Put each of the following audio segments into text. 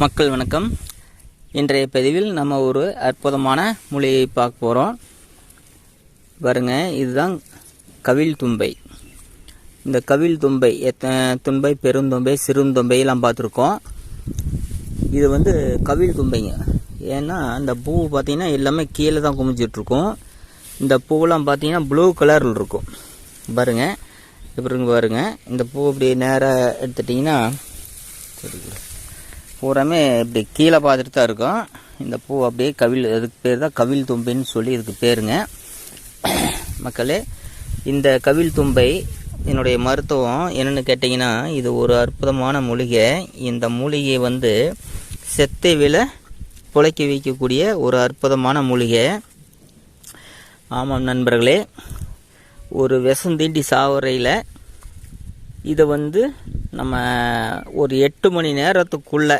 மக்கள் வணக்கம். இன்றைய பதிவில் நம்ம ஒரு அற்புதமான மொழியை பார்க்க போகிறோம் பாருங்க இதுதான் கவில் தும்பை. இந்த கவில் தும்பை எத்த தும்பை பெருந்தும்பை சிறுந்தும்பைலாம் பார்த்துருக்கோம். இது வந்து கவில் தும்பைங்க. ஏன்னா இந்த பூ பார்த்திங்கன்னா எல்லாமே கீழே தான் குமிஞ்சிட்ருக்கும். இந்த பூவெல்லாம் பார்த்தீங்கன்னா ப்ளூ கலரில் இருக்கும். பாருங்க இப்படி பாருங்க. இந்த பூ இப்படி நேராக எடுத்துட்டிங்கன்னா பூராமே இப்படி கீழே பார்த்துட்டு தான் இருக்கும். இந்த பூ அப்படியே கவில் அதுக்கு பேர் தான் கவில் தும்பைன்னு சொல்லி இதுக்கு பேருங்க. மக்களே இந்த கவில் தும்பை என்னுடைய மருத்துவம் என்னென்னு கேட்டிங்கன்னா இது ஒரு அற்புதமான மூலிகை. இந்த மூலிகை வந்து செத்தை விலை புழைக்க வைக்கக்கூடிய ஒரு அற்புதமான மூலிகை. ஆமாம் நண்பர்களே ஒரு விஷம் தீண்டி சாவரையில் இதை வந்து நம்ம ஒரு எட்டு மணி நேரத்துக்குள்ள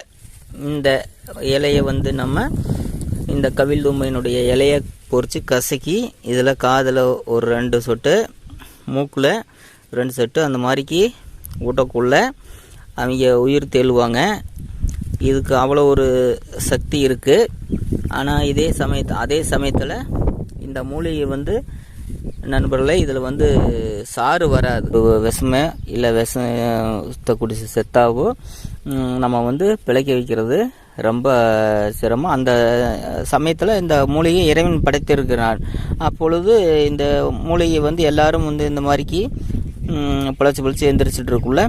இந்த இலையை வந்து நம்ம இந்த கவில் தும்பையினுடைய இலையை பொறிச்சு கசக்கி இதில் காதில் ஒரு ரெண்டு சொட்டு மூக்கில் ரெண்டு சொட்டு அந்த மாதிரிக்கு ஊட்டக்குள்ள அவங்க உயிர் தேழுவாங்க. இதுக்கு அவ்வளோ ஒரு சக்தி இருக்குது ஆனால் இதே சமயத்து அதே சமயத்தில் இந்த மூலிகை வந்து நண்பர்களே இதில் வந்து சாறு வராது. விஷமே இல்லை விஷத்தை குடிச்சு செத்தாவோ நம்ம வந்து பிழைக்க வைக்கிறது ரொம்ப சிரமம். அந்த சமயத்தில் இந்த மூலிகை இறைவன் படைத்திருக்கிறார் அப்பொழுது இந்த மூலிகை வந்து எல்லாரும் வந்து இந்த மாதிரிக்கு பிழைச்சி பிழைச்சி எந்திரிச்சிட்டு இருக்குள்ள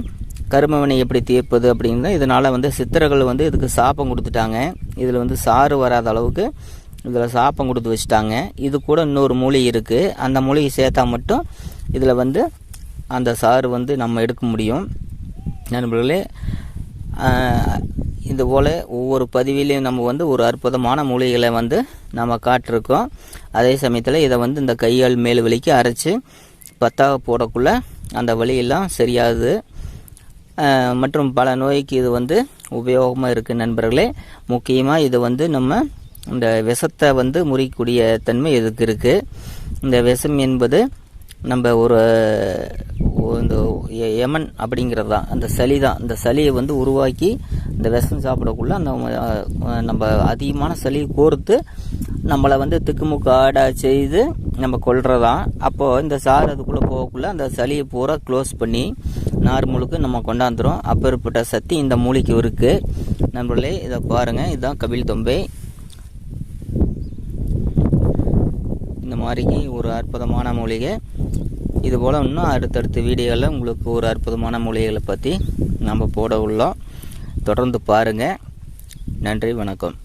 கருமவினை எப்படி தீர்ப்பது அப்படின்னா இதனால் வந்து சித்தர்கள் வந்து இதுக்கு சாப்பம் கொடுத்துட்டாங்க. இதில் வந்து சாறு வராத அளவுக்கு இதில் சாப்பம் கொடுத்து வச்சுட்டாங்க. இது கூட இன்னொரு மூலிகை இருக்குது அந்த மூலிகை சேர்த்தா மட்டும் இதில் வந்து அந்த சாறு வந்து நம்ம எடுக்க முடியும். நண்பர்களே இது போல் ஒவ்வொரு பதிவிலையும் நம்ம வந்து ஒரு அற்புதமான மூலிகைகளை வந்து நம்ம காட்டிருக்கோம். அதே சமயத்தில் இதை வந்து இந்த கையால் மேல் வலிக்கு அரைச்சி பத்தாக போடக்குள்ள அந்த வலியெல்லாம் சரியாகுது மற்றும் பல நோய்க்கு இது வந்து உபயோகமாக இருக்குது நண்பர்களே. முக்கியமாக இது வந்து நம்ம இந்த விஷத்தை வந்து முறிக்கக்கூடிய தன்மை இதுக்கு இருக்குது இந்த விஷம் என்பது நம்ம ஒரு இந்த யமன் எமன் அப்படிங்கிறது தான். அந்த சளி தான். அந்த சளியை வந்து உருவாக்கி இந்த விஷம் சாப்பிடக்குள்ள அந்த நம்ம அதிகமான சளி கோர்த்து நம்மளை வந்து திக்குமுக்கு ஆடா செய்து நம்ம கொள்றதான் அப்போது இந்த சாறு அதுக்குள்ளே போகக்குள்ள அந்த சளியை பூரா க்ளோஸ் பண்ணி நார்மலுக்கு நம்ம கொண்டாந்துரும். அப்பேற்பட்ட சக்தி இந்த மூலிகை இருக்குது நம்மளே இதை பாருங்கள் இதுதான் கபில் தொம்பை இந்த மாதிரிக்கு ஒரு அற்புதமான மூலிகை. இது போல் இன்னும் அடுத்தடுத்த வீடியோவில் உங்களுக்கு ஒரு அற்புதமான மூலிகைகளை பற்றி நம்ம போட உள்ளோம். தொடர்ந்து பாருங்கள் நன்றி வணக்கம்.